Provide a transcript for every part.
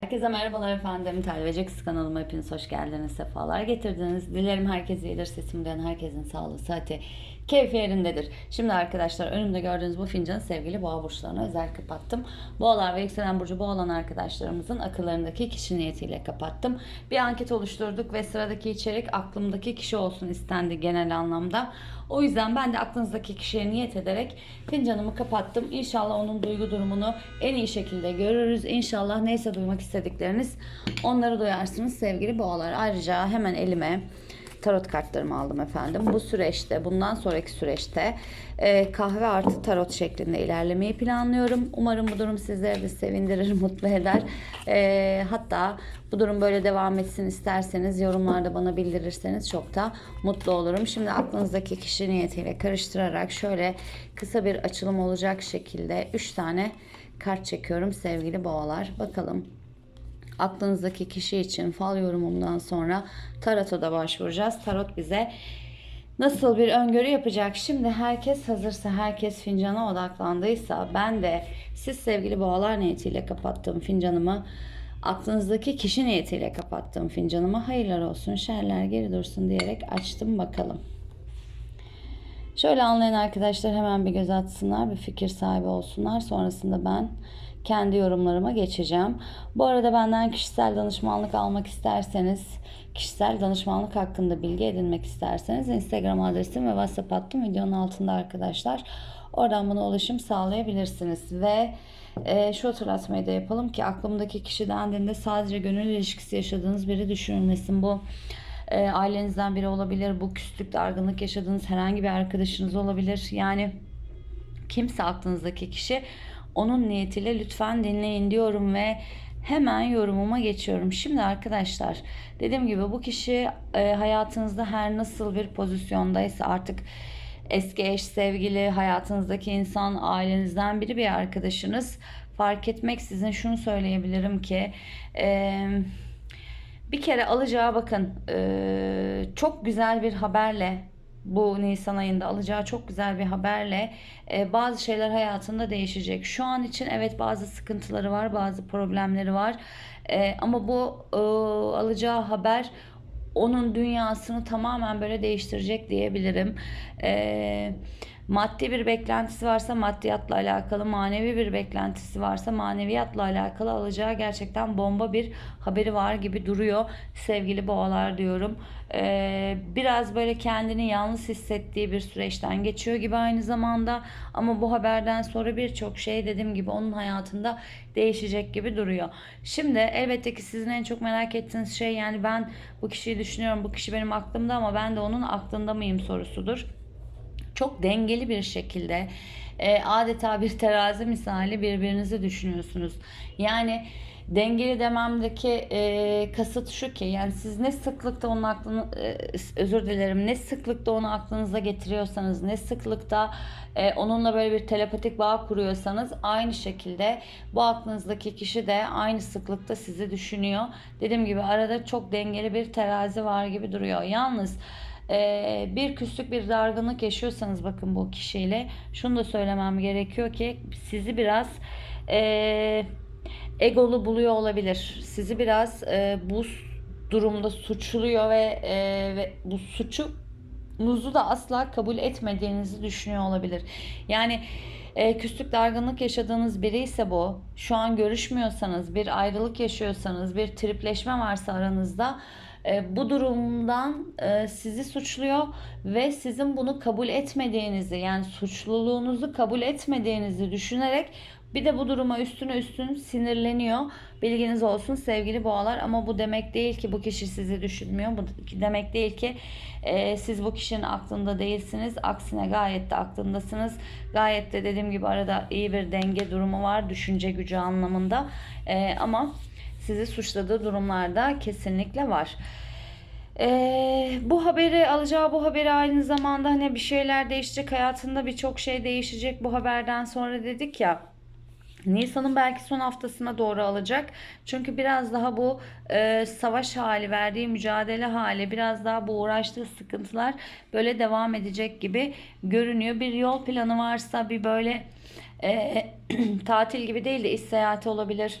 Herkese merhabalar efendim. Televecek kanalıma hepiniz hoş geldiniz. Sefalar getirdiniz. Dilerim herkes iyidir. Sesim duyan herkesin sağlığı, sıhhati, keyfi yerindedir. Şimdi arkadaşlar önümde gördüğünüz bu fincanı sevgili boğa burçlarına özel kapattım. Boğalar ve yükselen burcu boğa arkadaşlarımızın akıllarındaki kişi niyetiyle kapattım. Bir anket oluşturduk ve sıradaki içerik aklımdaki kişi olsun istendi genel anlamda. O yüzden ben de aklınızdaki kişiye niyet ederek fincanımı kapattım. İnşallah onun duygu durumunu en iyi şekilde görürüz. İnşallah neyse duymak istedikleriniz onları duyarsınız sevgili boğalar. Ayrıca hemen elime tarot kartlarımı aldım efendim. Bu süreçte, bundan sonraki süreçte e, kahve artı tarot şeklinde ilerlemeyi planlıyorum. Umarım bu durum sizleri de sevindirir, mutlu eder. E, hatta bu durum böyle devam etsin isterseniz yorumlarda bana bildirirseniz çok da mutlu olurum. Şimdi aklınızdaki kişi niyetiyle karıştırarak şöyle kısa bir açılım olacak şekilde 3 tane kart çekiyorum sevgili boğalar. Bakalım aklınızdaki kişi için fal yorumumdan sonra tarota da başvuracağız. Tarot bize nasıl bir öngörü yapacak? Şimdi herkes hazırsa, herkes fincana odaklandıysa ben de siz sevgili boğalar niyetiyle kapattığım fincanımı aklınızdaki kişi niyetiyle kapattığım fincanıma hayırlar olsun, şerler geri dursun diyerek açtım bakalım. Şöyle anlayan arkadaşlar hemen bir göz atsınlar, bir fikir sahibi olsunlar. Sonrasında ben kendi yorumlarıma geçeceğim. Bu arada benden kişisel danışmanlık almak isterseniz, kişisel danışmanlık hakkında bilgi edinmek isterseniz Instagram adresim ve WhatsApp hattım videonun altında arkadaşlar. Oradan bana ulaşım sağlayabilirsiniz ve e, şu hatırlatmayı da yapalım ki aklımdaki kişi dendiğinde sadece gönül ilişkisi yaşadığınız biri düşünülmesin. Bu e, ailenizden biri olabilir, bu küslük, dargınlık yaşadığınız herhangi bir arkadaşınız olabilir. Yani kimse aklınızdaki kişi onun niyetiyle lütfen dinleyin diyorum ve hemen yorumuma geçiyorum. Şimdi arkadaşlar dediğim gibi bu kişi e, hayatınızda her nasıl bir pozisyondaysa artık eski eş, sevgili, hayatınızdaki insan, ailenizden biri bir arkadaşınız fark etmeksizin şunu söyleyebilirim ki e, bir kere alacağı bakın e, çok güzel bir haberle bu Nisan ayında alacağı çok güzel bir haberle e, bazı şeyler hayatında değişecek. Şu an için evet bazı sıkıntıları var, bazı problemleri var. E, ama bu alacağı haber onun dünyasını tamamen böyle değiştirecek diyebilirim. Eee maddi bir beklentisi varsa maddiyatla alakalı, manevi bir beklentisi varsa maneviyatla alakalı alacağı gerçekten bomba bir haberi var gibi duruyor sevgili boğalar diyorum. Ee, biraz böyle kendini yalnız hissettiği bir süreçten geçiyor gibi aynı zamanda ama bu haberden sonra birçok şey dediğim gibi onun hayatında değişecek gibi duruyor. Şimdi elbette ki sizin en çok merak ettiğiniz şey yani ben bu kişiyi düşünüyorum bu kişi benim aklımda ama ben de onun aklında mıyım sorusudur çok dengeli bir şekilde e, adeta bir terazi misali birbirinizi düşünüyorsunuz. Yani dengeli dememdeki e, kasıt şu ki yani siz ne sıklıkta onun aklını e, özür dilerim ne sıklıkta onu aklınıza getiriyorsanız ne sıklıkta e, onunla böyle bir telepatik bağ kuruyorsanız aynı şekilde bu aklınızdaki kişi de aynı sıklıkta sizi düşünüyor. Dediğim gibi arada çok dengeli bir terazi var gibi duruyor. Yalnız ee, bir küslük bir dargınlık yaşıyorsanız bakın bu kişiyle şunu da söylemem gerekiyor ki sizi biraz e, egolu buluyor olabilir. Sizi biraz e, bu durumda suçluyor ve, e, ve bu suçu nuzu da asla kabul etmediğinizi düşünüyor olabilir. Yani e, küslük dargınlık yaşadığınız biri ise bu. Şu an görüşmüyorsanız, bir ayrılık yaşıyorsanız, bir tripleşme varsa aranızda e, bu durumdan e, sizi suçluyor ve sizin bunu kabul etmediğinizi yani suçluluğunuzu kabul etmediğinizi düşünerek bir de bu duruma üstüne üstün sinirleniyor. Bilginiz olsun sevgili boğalar ama bu demek değil ki bu kişi sizi düşünmüyor. Bu demek değil ki e, siz bu kişinin aklında değilsiniz. Aksine gayet de aklındasınız. Gayet de dediğim gibi arada iyi bir denge durumu var düşünce gücü anlamında. E, ama sizi suçladığı durumlarda kesinlikle var. Ee, bu haberi alacağı bu haberi aynı zamanda hani bir şeyler değişecek hayatında birçok şey değişecek bu haberden sonra dedik ya. Nisan'ın belki son haftasına doğru alacak. Çünkü biraz daha bu e, savaş hali, verdiği mücadele hali, biraz daha bu uğraştığı sıkıntılar böyle devam edecek gibi görünüyor. Bir yol planı varsa bir böyle e, tatil gibi değil de iş seyahati olabilir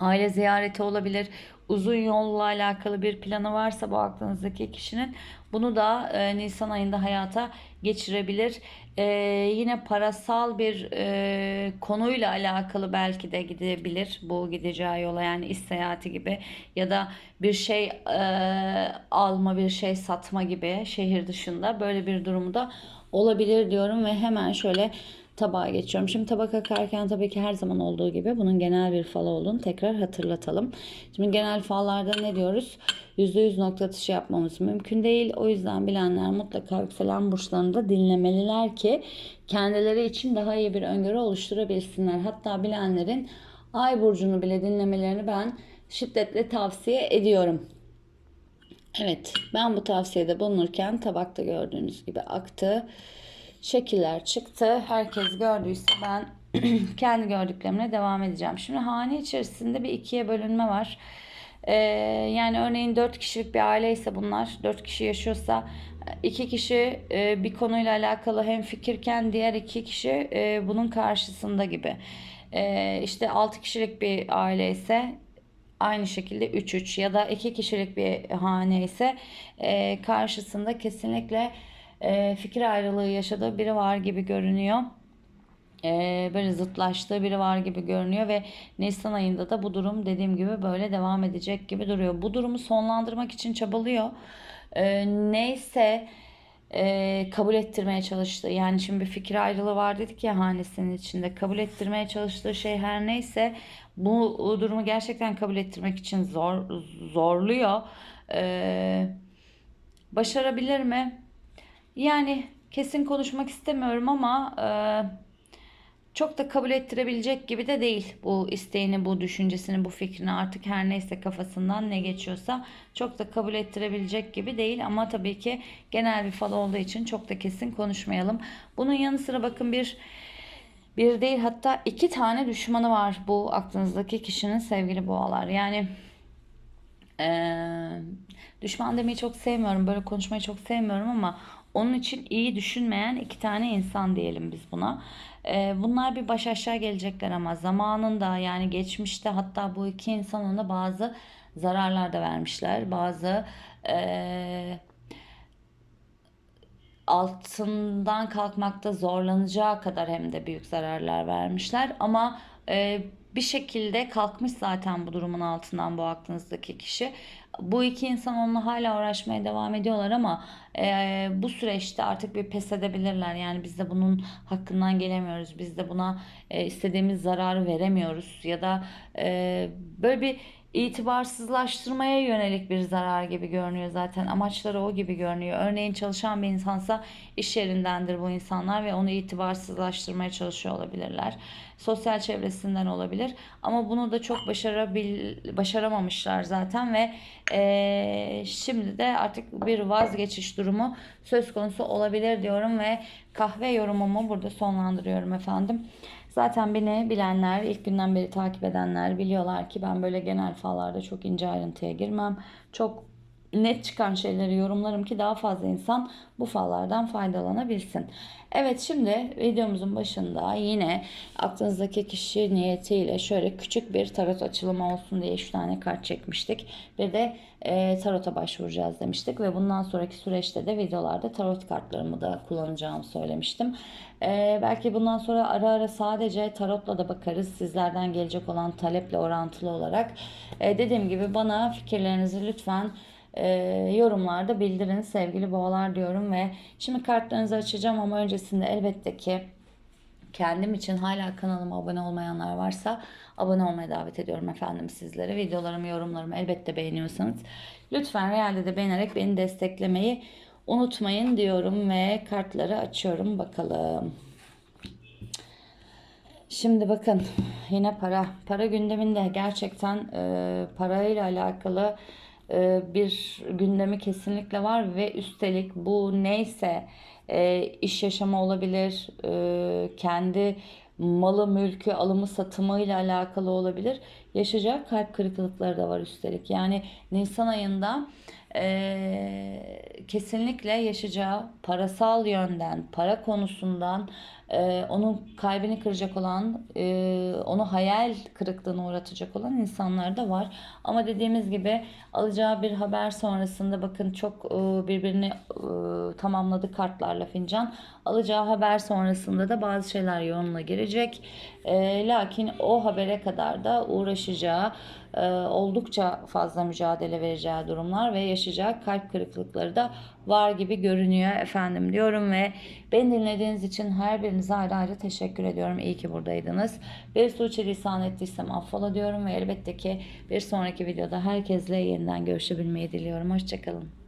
aile ziyareti olabilir. Uzun yolla alakalı bir planı varsa bu aklınızdaki kişinin bunu da e, Nisan ayında hayata geçirebilir. E, yine parasal bir e, konuyla alakalı belki de gidebilir bu gideceği yola yani iş seyahati gibi ya da bir şey e, alma bir şey satma gibi şehir dışında böyle bir durumu da olabilir diyorum ve hemen şöyle tabağa geçiyorum. Şimdi tabak akarken tabii ki her zaman olduğu gibi bunun genel bir fal olduğunu tekrar hatırlatalım. Şimdi genel fallarda ne diyoruz? %100 nokta atışı yapmamız mümkün değil. O yüzden bilenler mutlaka yükselen burçlarını da dinlemeliler ki kendileri için daha iyi bir öngörü oluşturabilsinler. Hatta bilenlerin ay burcunu bile dinlemelerini ben şiddetle tavsiye ediyorum. Evet, ben bu tavsiyede bulunurken tabakta gördüğünüz gibi aktı. Şekiller çıktı. Herkes gördüyse ben kendi gördüklerimle devam edeceğim. Şimdi hane içerisinde bir ikiye bölünme var. Ee, yani örneğin 4 kişilik bir aile ise bunlar 4 kişi yaşıyorsa iki kişi e, bir konuyla alakalı hem fikirken diğer iki kişi e, bunun karşısında gibi. E, işte 6 kişilik bir aile ise aynı şekilde 3-3 ya da 2 kişilik bir hane ise e, karşısında kesinlikle e, fikir ayrılığı yaşadığı biri var gibi görünüyor. E, böyle zıtlaştığı biri var gibi görünüyor ve Nisan ayında da bu durum dediğim gibi böyle devam edecek gibi duruyor. Bu durumu sonlandırmak için çabalıyor. E, neyse kabul ettirmeye çalıştığı yani şimdi bir fikir ayrılığı var dedik ya hanesinin içinde kabul ettirmeye çalıştığı şey her neyse bu durumu gerçekten kabul ettirmek için zor zorluyor. E, başarabilir mi? Yani kesin konuşmak istemiyorum ama e, çok da kabul ettirebilecek gibi de değil bu isteğini, bu düşüncesini, bu fikrini artık her neyse kafasından ne geçiyorsa çok da kabul ettirebilecek gibi değil ama tabii ki genel bir fal olduğu için çok da kesin konuşmayalım. Bunun yanı sıra bakın bir bir değil hatta iki tane düşmanı var bu aklınızdaki kişinin sevgili boğalar. Yani ee, düşman demeyi çok sevmiyorum, böyle konuşmayı çok sevmiyorum ama onun için iyi düşünmeyen iki tane insan diyelim biz buna. Ee, bunlar bir baş aşağı gelecekler ama zamanında yani geçmişte hatta bu iki insan ona bazı zararlar da vermişler. Bazı e, altından kalkmakta zorlanacağı kadar hem de büyük zararlar vermişler. Ama e, bir şekilde kalkmış zaten bu durumun altından bu aklınızdaki kişi. Bu iki insan onunla hala uğraşmaya devam ediyorlar ama e, bu süreçte artık bir pes edebilirler. Yani biz de bunun hakkından gelemiyoruz. Biz de buna e, istediğimiz zararı veremiyoruz. Ya da e, böyle bir itibarsızlaştırmaya yönelik bir zarar gibi görünüyor zaten. Amaçları o gibi görünüyor. Örneğin çalışan bir insansa iş yerindendir bu insanlar ve onu itibarsızlaştırmaya çalışıyor olabilirler. Sosyal çevresinden olabilir. Ama bunu da çok başarabil başaramamışlar zaten ve e, şimdi de artık bir vazgeçiş durumu söz konusu olabilir diyorum ve kahve yorumumu burada sonlandırıyorum efendim. Zaten beni bilenler, ilk günden beri takip edenler biliyorlar ki ben böyle genel fallarda çok ince ayrıntıya girmem. Çok net çıkan şeyleri yorumlarım ki daha fazla insan bu fallardan faydalanabilsin. Evet şimdi videomuzun başında yine aklınızdaki kişi niyetiyle şöyle küçük bir tarot açılımı olsun diye 3 tane kart çekmiştik. Bir de e, tarota başvuracağız demiştik ve bundan sonraki süreçte de videolarda tarot kartlarımı da kullanacağımı söylemiştim. E, belki bundan sonra ara ara sadece tarotla da bakarız sizlerden gelecek olan taleple orantılı olarak. E, dediğim gibi bana fikirlerinizi lütfen e, yorumlarda bildirin sevgili boğalar diyorum ve şimdi kartlarınızı açacağım ama öncesinde elbette ki kendim için hala kanalıma abone olmayanlar varsa abone olmaya davet ediyorum efendim sizlere. Videolarımı, yorumlarımı elbette beğeniyorsanız lütfen realde de beğenerek beni desteklemeyi unutmayın diyorum ve kartları açıyorum bakalım. Şimdi bakın yine para. Para gündeminde gerçekten e, parayla alakalı bir gündemi kesinlikle var ve üstelik bu neyse e, iş yaşamı olabilir, e, kendi malı mülkü alımı satımıyla alakalı olabilir. Yaşayacağı kalp kırıklıkları da var üstelik. Yani Nisan ayında e, kesinlikle yaşayacağı parasal yönden, para konusundan e, onun kalbini kıracak olan, e, onu hayal kırıklığına uğratacak olan insanlar da var. Ama dediğimiz gibi alacağı bir haber sonrasında bakın çok e, birbirini e, tamamladı kartlarla fincan. Alacağı haber sonrasında da bazı şeyler yoluna girecek. E, lakin o habere kadar da uğraşacağı, e, oldukça fazla mücadele vereceği durumlar ve yaşayacağı kalp kırıklıkları da var gibi görünüyor efendim diyorum ve beni dinlediğiniz için her birinize ayrı ayrı teşekkür ediyorum. İyi ki buradaydınız. Bir suçu ettiysem affola diyorum ve elbette ki bir sonraki videoda herkesle yeniden görüşebilmeyi diliyorum. Hoşçakalın.